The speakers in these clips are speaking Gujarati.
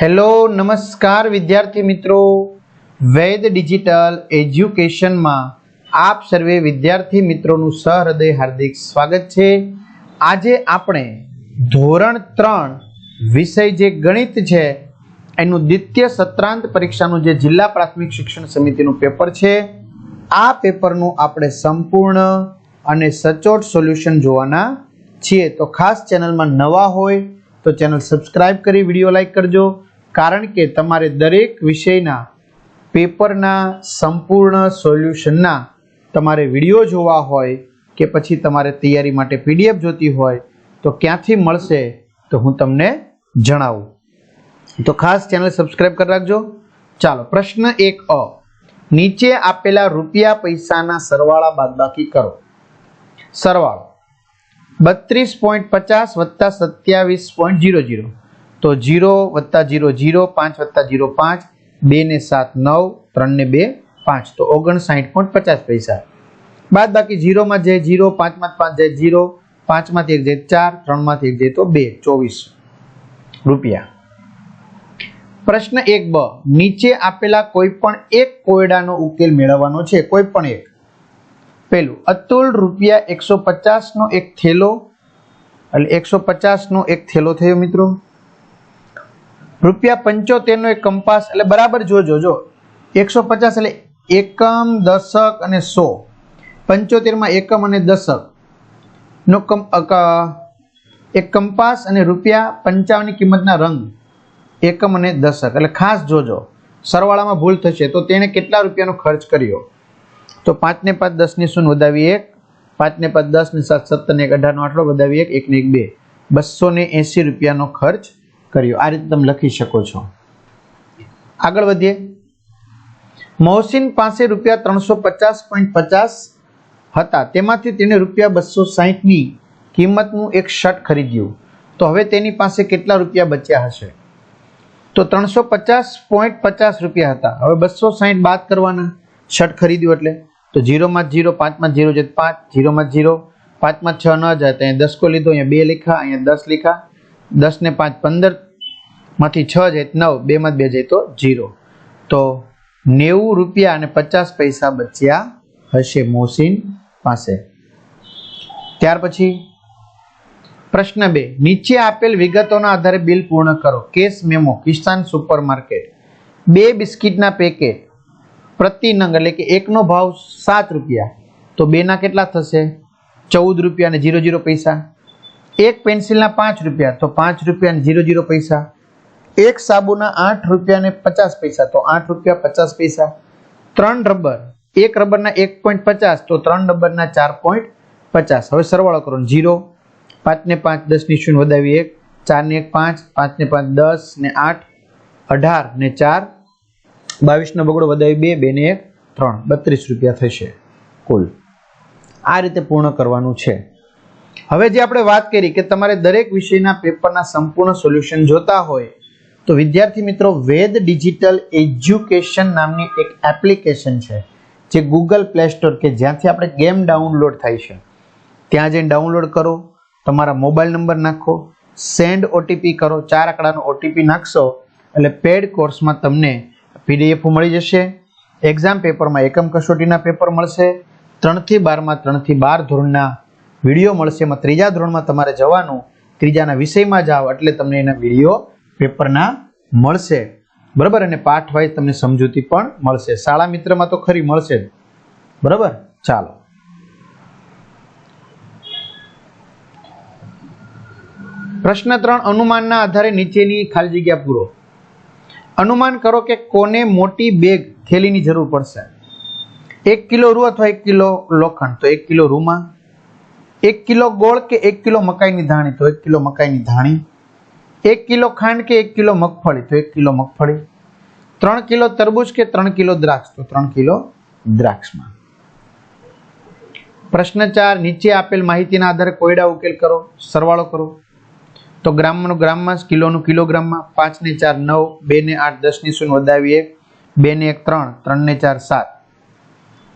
હેલો, નમસ્કાર વિદ્યાર્થી મિત્રો. વૈદ ડિજિટલ એજ્યુકેશનમાં આપ સર્વે વિદ્યાર્થી મિત્રોનું સહૃદય હાર્દિક સ્વાગત છે. આજે આપણે ધોરણ ત્રણ વિષય જે ગણિત છે, એનું દ્વિતીય સત્રાંત પરીક્ષાનું જે જિલ્લા પ્રાથમિક શિક્ષણ સમિતિનું પેપર છે, આ પેપરનું આપણે સંપૂર્ણ અને સચોટ સોલ્યુશન જોવાના છીએ. તો ખાસ ચેનલમાં નવા હોય તો ચેનલ સબસ્ક્રાઇબ કરી વીડિયો લાઇક કરજો. કારણ કે તમારે દરેક વિષયના પેપરના સંપૂર્ણ સોલ્યુશનના તમારે વીડિયો જોવા હોય કે પછી તમારે તૈયારી માટે પીડીએફ જોતી હોય તો ક્યાંથી મળશે તો હું તમને જણાવું. તો ખાસ ચેનલ સબસ્ક્રાઈબ કરી રાખજો. ચાલો, પ્રશ્ન એક અ. નીચે આપેલા રૂપિયા પૈસાના સરવાળા બાદબાકી કરો. સરવાળો. બત્રીસ પોઈન્ટ પચાસ વત્તા સત્યાવીસ પોઈન્ટ જીરો જીરો તો જીરો વત્તા જીરો જીરો, પાંચ વત્તા જીરો પાંચ, બે ને સાત નવ, ત્રણ ને બે પાંચ. તો ઓગણસાઠ પોઈન્ટ પચાસ પૈસા. બાદ બાકી જીરોમાં જાય જીરો, પાંચમાં પાંચ જાય જીરો, પાંચમાંથી એક જાય ચાર, ત્રણમાંથી એક જાય તો બે, ચોવીસ રૂપિયા. પ્રશ્ન એક બ, નીચે આપેલા કોઈ પણ એક કોયડાનો ઉકેલ મેળવવાનો છે, કોઈ પણ એક. પેલું અતુલ રૂપિયા એકસો પચાસનો એક થેલો. એટલે એકસો પચાસનો એક થેલો થયો મિત્રો. રૂપિયા પંચોતેરનો એક કંપાસ, એટલે બરાબર જોજો જો એકસો પચાસ એટલે એકમ, દશક અને સો. પંચોતેરમાં એકમ અને દશક. નો એક કંપાસ અને રૂપિયા પંચાવનની કિંમતના રંગ. એકમ અને દશક. એટલે ખાસ જોજો સરવાળામાં ભૂલ થશે, તો તેણે કેટલા રૂપિયાનો ખર્ચ કર્યો? તો પાંચ ને પાંચ દસની શૂન્ય વધાવી એક પાંચ ને પાંચ દસ ને સાત સત્તર ને એક અઢાર નો આટલો વધાવી એક એક ને એક બે. બસો ને એંસી રૂપિયાનો ખર્ચ કર્યો. આ રીતે તમે લખી શકો છો. આગળ વધીએ. મોહસિન પાસે રૂપિયા ત્રણસો પચાસ પોઈન્ટ પચાસ હતા. તેમાંથી તેણે રૂપિયા બસો સાહીઠની કિંમતનું એક શર્ટ ખરીદ્યું. તો હવે તેની પાસે કેટલા રૂપિયા બચ્યા હશે? તો ત્રણસો પચાસ પોઈન્ટ પચાસ રૂપિયા હતા. હવે બસો સાહીઠ બાદ કરવાના. શર્ટ ખરીદ્યું એટલે. તો જીરોમાં જીરો, પાંચમાં જીરો જાય પાંચ, જીરોમાં જીરો, પાંચમાં છ ન જાય તો અહીંયા દસકો લીધો, અહીંયા બે લીખા, અહીંયા દસ લીખા. દસ ને પાંચ પંદરમાંથી છ જાય નવ બેમાં બે જાય તો જીરો તો નેવું રૂપિયા અને પચાસ પૈસા બચ્યા હશે મોસીન પાસે. ત્યાર પછી પ્રશ્ન બે, નીચે આપેલ વિગતોના આધારે બિલ પૂર્ણ કરો. Cash memo, Kisan super market બે બિસ્કિટના પેકેટ પ્રતિ નંગ, એટલે કે એકનો ભાવ સાત રૂપિયા. તો બેના કેટલા થશે? ચૌદ રૂપિયા અને જીરો જીરો પૈસા. એક પેન્સિલના પાંચ રૂપિયા, તો પાંચ રૂપિયા જીરો જીરો પૈસા. એક સાબુના આઠ રૂપિયા ને પચાસ પૈસા, તો આઠ રૂપિયા પચાસ પૈસા. ત્રણ રબર, એક રબરના એક પોઈન્ટ પચાસ, તો ત્રણ રબરના ચાર પોઈન્ટ પચાસ. હવે સરવાળો કરો, જીરો, પાંચ ને પાંચ દસની શૂન્ય વધાવી એક, ચાર ને એક પાંચ પાંચ ને પાંચ દસ ને આઠ, અઢાર ને ચાર બાવીસનો બગડો વધાવી બે બે ને એક, ત્રણ. બત્રીસ રૂપિયા થશે કુલ. આ રીતે પૂર્ણ કરવાનું છે. હવે જે આપણે વાત કરી કે તમારે દરેક વિષયના પેપરના સંપૂર્ણ સોલ્યુશન જોતા હોય, તો વિદ્યાર્થી મિત્રો, વેદ ડિજિટલ એજ્યુકેશન નામની એક એપ્લિકેશન છે, જે ગૂગલ પ્લે સ્ટોર કે જ્યાંથી આપણે ગેમ ડાઉનલોડ થાય છે. ત્યાં જઈને ડાઉનલોડ કરો, તમારા મોબાઈલ નંબર નાખો, સેન્ડ ઓટીપી કરો, ચાર આંકડાનો ઓટીપી નાખશો, એટલે પેડ કોર્સમાં તમને પીડીએફ મળી જશે, એક્ઝામ પેપરમાં એકમ કસોટીના પેપર મળશે, ત્રણથી બારમાં ત્રણથી બાર ધોરણના વીડિયો મળશે. એમાં ત્રીજા ધોરણમાં તમારે જવાનું. ત્રીજાના વિષયમાં જાઓ એટલે તમને એના વીડિયો પેપરના મળશે. બરાબર? અને પાઠ વાઇઝ તમને સમજૂતી પણ મળશે. શાળા મિત્રમાં તો ખરી મળશે બરાબર? ચાલો. પ્રશ્ન ત્રણ, અનુમાનના આધારે નીચેની ખાલી જગ્યા પૂરો. અનુમાન કરો કે કોને મોટી બેગ થેલીની જરૂર પડશે. એક કિલો રૂ અથવા એક કિલો લોખંડ? તો એક કિલો રૂમાં એક કિલો ગોળ કે એક કિલો મકાઈની ધાણી તો એક કિલો મકાઈની ધાણી. એક કિલો ખાંડ કે એક કિલો મગફળી તો એક કિલો મગફળી. ત્રણ કિલો તરબૂચ કે ત્રણ કિલો દ્રાક્ષ તો ત્રણ કિલો દ્રાક્ષમાં. પ્રશ્ન ચાર, નીચે આપેલ માહિતીના આધારે કોયડા ઉકેલ કરો, સરવાળો કરો. તો ગ્રામનું ગ્રામમાં કિલોનું કિલોગ્રામમાં પાંચ ને ચાર નવ, બે ને આઠ, દસની શૂન્ય વધાવી એક બે ને એક, ત્રણ ત્રણ ને ચાર, સાત.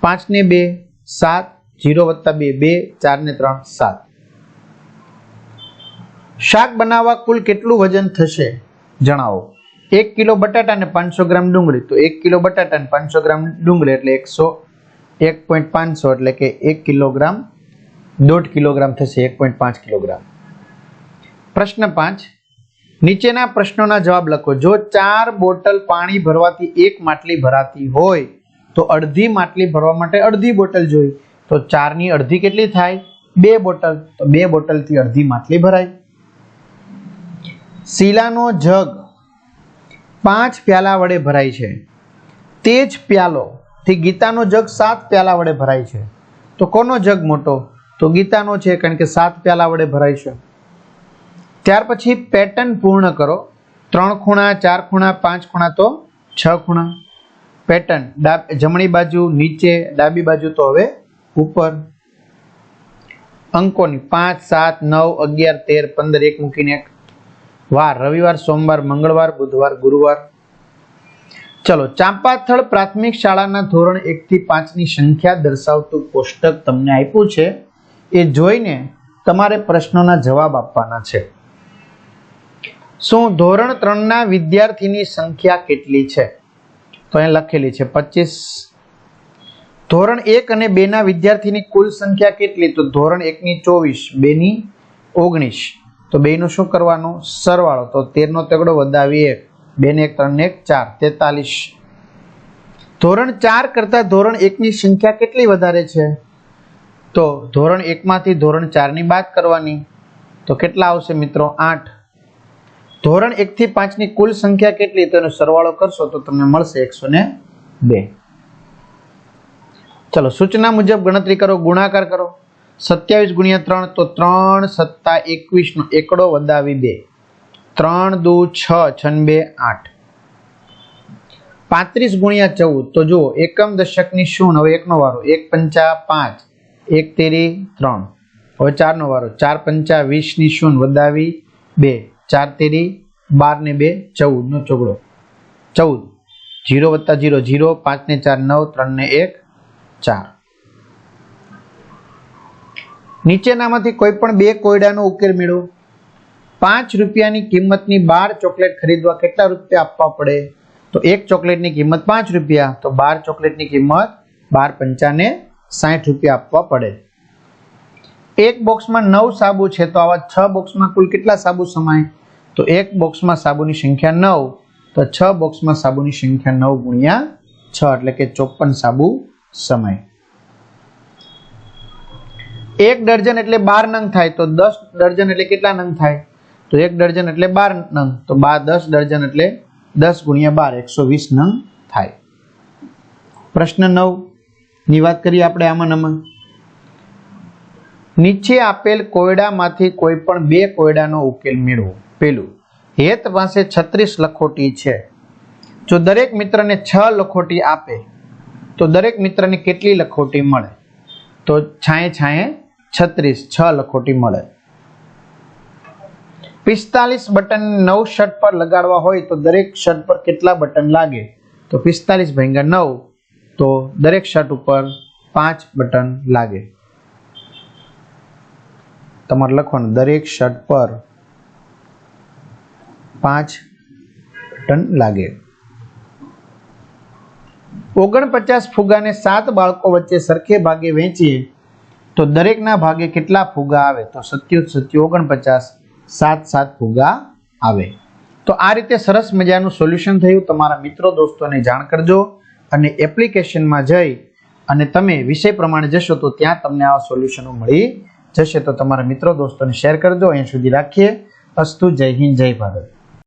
પાંચ ને બે, સાત જીરો વત્તા બે બે, ચાર ને ત્રણ, સાત. શાક બનાવવા કુલ કેટલું વજન થશે? જણાવો. એક કિલો બટાટા અને પાંચસો ગ્રામ ડુંગળી. તો એક કિલો બટાટા અને પાંચસો ગ્રામ ડુંગળી એટલે એકસો એક પોઈન્ટ પાંચસો એટલે કે એક કિલોગ્રામ દોઢ કિલોગ્રામ થશે, એક પોઈન્ટ પાંચ કિલોગ્રામ. પ્રશ્ન પાંચ. નીચેના પ્રશ્નોના જવાબ લખો. જો ચાર બોટલ પાણી ભરવાથી એક માટલી ભરાતી હોય, તો અડધી માટલી ભરવા માટે અડધી બોટલ જોઈ. તો ચારની અડધી કેટલી થાય? બે બોટલ. તો બે બોટલથી અડધી માટલી ભરાય. શીલાનો જગ પાંચ પ્યાલા વડે ભરાય છે. તે જ પ્યાલો થી ગીતાનો જગ સાત પ્યાલા વડે ભરાય છે. તો કોનો જગ મોટો? તો ગીતાનો છે, કારણ કે સાત પ્યાલા વડે ભરાય છે. ત્યાર પછી પેટર્ન પૂર્ણ કરો. ત્રણ ખૂણા, ચાર ખૂણા, પાંચ ખૂણા તો છ ખૂણા. પેટર્ન જમણી બાજુ નીચે, ડાબી બાજુ તો હવે ઉપર અંકોની પાંચ, સાત, નવ, અગિયાર, તેર, પંદર, એક મૂકીને એક. વાર રવિવાર, સોમવાર, મંગળવાર, બુધવાર, ગુરુવાર. ચલો, ચાંપાથળ પ્રાથમિક શાળાના ધોરણ એક થી પાંચની સંખ્યા દર્શાવતું કોષ્ટક તમને આપ્યું છે. એ જોઈને તમારે પ્રશ્નોના જવાબ આપવાના છે. શું ધોરણ ત્રણના વિદ્યાર્થીની સંખ્યા કેટલી છે? તો અહીં લખેલી છે પચીસ ધોરણ એક અને બે ના વિદ્યાર્થીની કુલ સંખ્યા કેટલી? તો ધોરણ એકની ચોવીસ બેની ઓગણીસ. તો બેનું શું કરવાનું? સરવાળો. તો તેરનો તગડો વધાવી એક, બે ને એક, ત્રણ ને એક, ચાર, તેતાલીસ. ધોરણ ચાર કરતા ધોરણ એકની સંખ્યા કેટલી વધારે છે? તો ધોરણ એકમાંથી ધોરણ ચારની બાદ કરવાની. તો કેટલા આવશે મિત્રો? આઠ. ધોરણ એકથી પાંચની કુલ સંખ્યા કેટલી? તો એનો સરવાળો કરશો તો તમને મળશે એકસો ને બે. ચલો, સૂચના મુજબ ગણતરી કરો, ગુણાકાર કરો. સત્યાવીસ ગુણ્યા ત્રણ, તો ત્રણ સત્તા એકવીસ નો એકડો વધાવી બે. ત્રણ દુ છ, છન બે આઠ. પાંત્રીસ ગુણ્યા ચૌદ, તો જુઓ, એકમ દશકની શૂન્ય હવે એકનો વારો, એક પંચા પાંચ, એક તેરી ત્રણ. હવે ચારનો વારો, ચાર પંચા વીસની શૂન્ય વધાવી બે. ચાર તેરી બાર ને બે ચૌદ નો ચોગડો. ચૌદ. જીરો વત્તા જીરો જીરો, પાંચ ને ચાર, નવ, ત્રણ ને એક ચાર. નીચેનામાંથી કોઈ પણ બે કોયડાનો ઉકેલ મેળવો. પાંચ રૂપિયાની કિંમતની બાર ચોકલેટ ખરીદવા કેટલા રૂપિયા આપવા પડે? તો એક ચોકલેટની કિંમત પાંચ રૂપિયા, તો બાર ચોકલેટની કિંમત બાર પંચાને સાઠ રૂપિયા આપવા પડે. એક બોક્સમાં નવ સાબુ છે, તો આવા છ બોક્સમાં કુલ કેટલા સાબુ સમાય? તો એક બોક્સમાં સાબુની સંખ્યા નવ, તો છ બોક્સમાં સાબુની સંખ્યા નવ ગુણ્યા છ, એટલે કે ચોપન સાબુ સમાય. એક ડર્જન એટલે બાર નંગ થાય, તો દસ ડર્જન એટલે કેટલા નંગ થાય? તો એક ડર્જન એટલે બાર નંગ, તો બાર દસ ડર્જન એટલે દસ ગુણ્યા બાર, એકસો વીસ નંગ થાય. પ્રશ્ન નવ, ની વાત કરીએ આપણે આમાં નમાં નીચે આપેલ કોયડામાંથી કોઈ પણ બે કોયડાનો ઉકેલ મેળવો. પેલું, હેત પાસે છત્રીસ લખોટી છે. જો દરેક મિત્રને છ લખોટી આપે તો દરેક મિત્રને કેટલી લખોટી મળે? તો છાંયે છાંયે છત્રીસ, છ લખોટી મળે. પિસ્તાલીસ બટન નવ શર્ટ પર લગાડવા હોય તો દરેક શર્ટ પર કેટલા બટન લાગે? તો પિસ્તાલીસ ભાગ્યા નવ, તો દરેક શર્ટ ઉપર પાંચ બટન લાગે. તમારે લખવાનું, દરેક શર્ટ પર પાંચ બટન લાગે. ઓગણપચાસ ફુગાને સાત બાળકો વચ્ચે સરખે ભાગે વેચીએ, તો દરેકના ભાગે કેટલા ફુગા આવે? તો સત્યો સત્ય ઓગણપચાસ, સાત સાત ફુગા આવે. તો આ રીતે સરસ મજાનું સોલ્યુશન થયું. તમારા મિત્રો, દોસ્તોને જાણ કરજો અને એપ્લિકેશનમાં જઈ અને તમે વિષય પ્રમાણે જશો તો ત્યાં તમને આ સોલ્યુશનો મળી જશે. તો તમારા મિત્રો, દોસ્તોને શેર કરજો. અહીંયા સુધી રાખીએ. અસ્તુ, જય હિન્દ, જય ભારત.